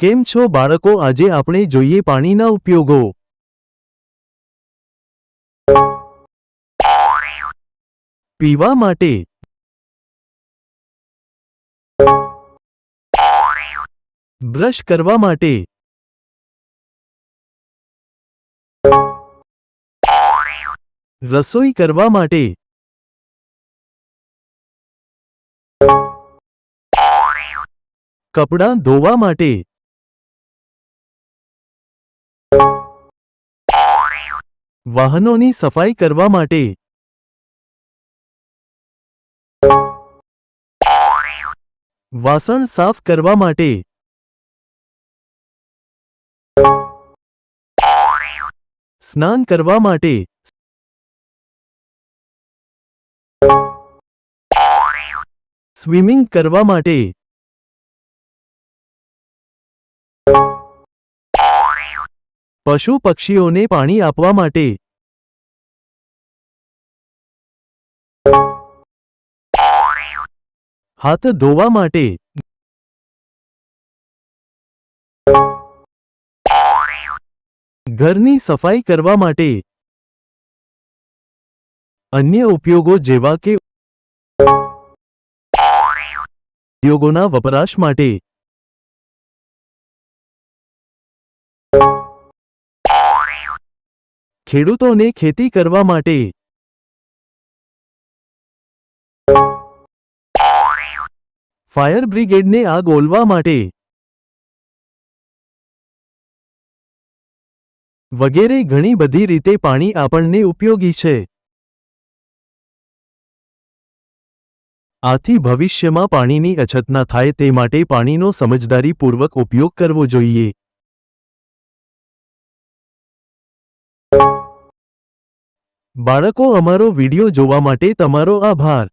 કેમ છો બાળકો? આજે આપણે જોઈએ પાણીના ઉપયોગો. પીવા માટે. બ્રશ કરવા માટે. રસોઈ કરવા માટે. કપડાં ધોવા માટે. વાહનોની સફાઈ કરવા માટે. વાસણ સાફ કરવા માટે. સ્નાન કરવા માટે. સ્વિમિંગ કરવા માટે. પશુ પક્ષીઓને પાણી આપવા માટે. હાથ ધોવા માટે. ઘરની સફાઈ કરવા માટે. અન્ય ઉપયોગો જેવા કે ઉદ્યોગોના વપરાશ માટે. ખેડૂતોને ખેતી કરવા માટે. ફાયર બ્રિગેડને આગ ઓલવા માટે. વગેરે ઘણી બધી રીતે પાણી આપણને ઉપયોગી છે. આથી ભવિષ્યમાં પાણીની અછત ના થાય તે માટે પાણીનો સમજદારીપૂર્વક ઉપયોગ કરવો જોઈએ. બાળકો અમારો વિડિયો જોવા માટે તમારો આભાર.